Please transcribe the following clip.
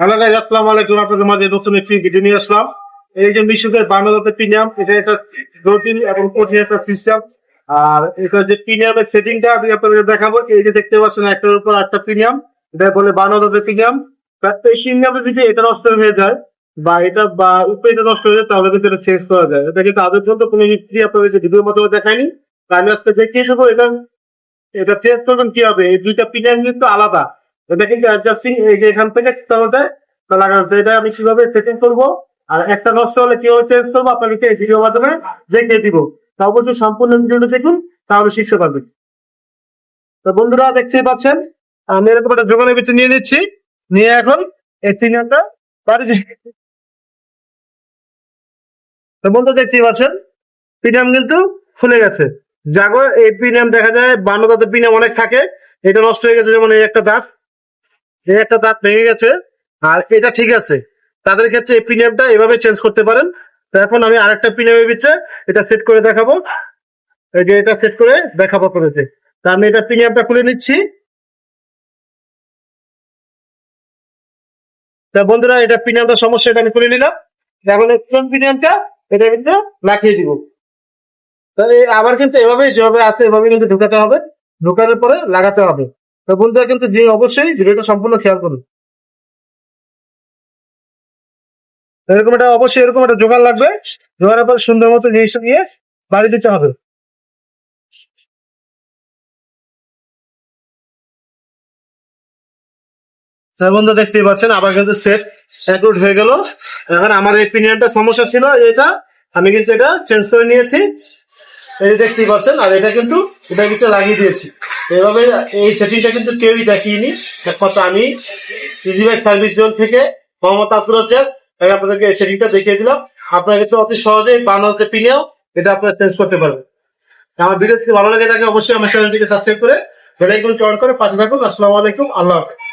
Hello guys আসসালামু আলাইকুম। আপনাদের মাঝে নতুন একটি ভিডিও নিয়ে আসলাম। এই যে মিশুকের বাংলাদেশের প্রিমিয়াম এটা একটা জটিল এবং কঠিন একটা সিস্টেম আর এটা যে প্রিমিয়ামের সেটিংটা আমি আপনাদের দেখাবো। এই যে দেখতে পাচ্ছেন, একটার উপর একটা প্রিমিয়াম এটা বলে বাংলাদেশের প্রিমিয়াম এই প্রিমিয়ামের যদি এটা নষ্ট হয়ে যায়। বা এটা বা উপরে এটা নষ্ট হয়ে যায়, তাহলে কিন্তু এটা চেঞ্জ করা যায়। এটা কিন্তু আজের পর্যন্ত কোনো মিস্ত্রি আপনাদের যে ভিডিওর মাধ্যমে দেখায়নি। আমি আজকে দেখিয়ে দেবো এটা এটা চেঞ্জ করবেন কি হবে এই দুইটা প্রিমিয়াম কিন্তু আলাদা। কিন্তু অ্যাডজাস্টিং এখান থেকে এটা আমি কীভাবে সেটিং করব, আর একটা নষ্ট হলে কীভাবে করব মাধ্যমে দেখিয়ে দিব। তা অবশ্যই সম্পূর্ণ দেখুন শিখতে বন্ধুরা, দেখতেই পাচ্ছেন, আমি এরকম একটা যোগানের ভিতরে নিয়ে নিচ্ছি। নিয়ে এখন এই প্রিমিয়ামটা বাড়ি তো বন্ধু দেখতেই পাচ্ছেন প্রিমিয়াম কিন্তু খুলে গেছে। যাগো এই প্রিমিয়াম দেখা যায় বান্ন দাঁতের প্রিমিয়াম অনেক থাকে, এটা নষ্ট হয়ে গেছে যেমন এই একটা দাঁত। একটা দাঁত ভেঙে গেছে, আর এটা ঠিক আছে। তাদের ক্ষেত্রে এই প্রিমিয়ামটা এভাবে চেঞ্জ করতে পারেন। তো এখন আমি আরেকটা প্রিমিয়ামের ভিতরে এটা সেট করে দেখাবো। এই যে এটা সেট করে দেখাবো আপনাদেরকে। তা আমি এটা প্রিমিয়ামটা খুলে নিচ্ছি। তা বন্ধুরা, এটা প্রিমিয়ামটা সমস্যা, এটা আমি খুলে নিলাম। এখন কোন প্রিমিয়ামটা এটা কিন্তু লাগিয়ে দিব। তাহলে আবার কিন্তু এভাবে যেভাবে আছে এভাবে কিন্তু ঢুকাতে হবে। ঢুকানোর পরে লাগাতে হবে। তো বন্ধুরা কিন্তু যে অবশ্যই ভিডিওটা সম্পূর্ণ খেয়াল করুন। এরকম একটা, অবশ্যই এরকম একটা জোগাড় লাগবে। জোগাড়ের পর সুন্দর মতো জিনিসটা নিয়ে বাড়ি দিতে হবে। তার বন্ধু, দেখতেই পাচ্ছেন, আবার কিন্তু সেট অ্যাকুট হয়ে গেল। এখন আমার এই সমস্যা ছিল এটা আমি কিন্তু এটা চেঞ্জ করে নিয়েছি। এই দেখতেই পাচ্ছেন, আর এটা কিন্তু এটা কিন্তু লাগিয়ে দিয়েছি। এভাবে এই সেটিংটা কিন্তু কেউই দেখিয়েনি একমাত্র আমি। ইজি বাইক সার্ভিস জোন থেকে মোহাম্মদ আব্দুল রাজ্জাক, আমি আপনাদেরকে এই সেটিংটা দেখিয়ে দিলাম। আপনারা কিন্তু অতি সহজেই বাংলাতে পিনিয়াও এটা আপনারা চেঞ্জ করতে পারবেন। আমার ভিডিও ভালো লাগে থাকে, অবশ্যই আমার চ্যানেলটিকে সাবস্ক্রাইব করে বেলাইকন অন করে পাশে থাকুন। আসসালামু আলাইকুম, আল্লাহ হাফেজ।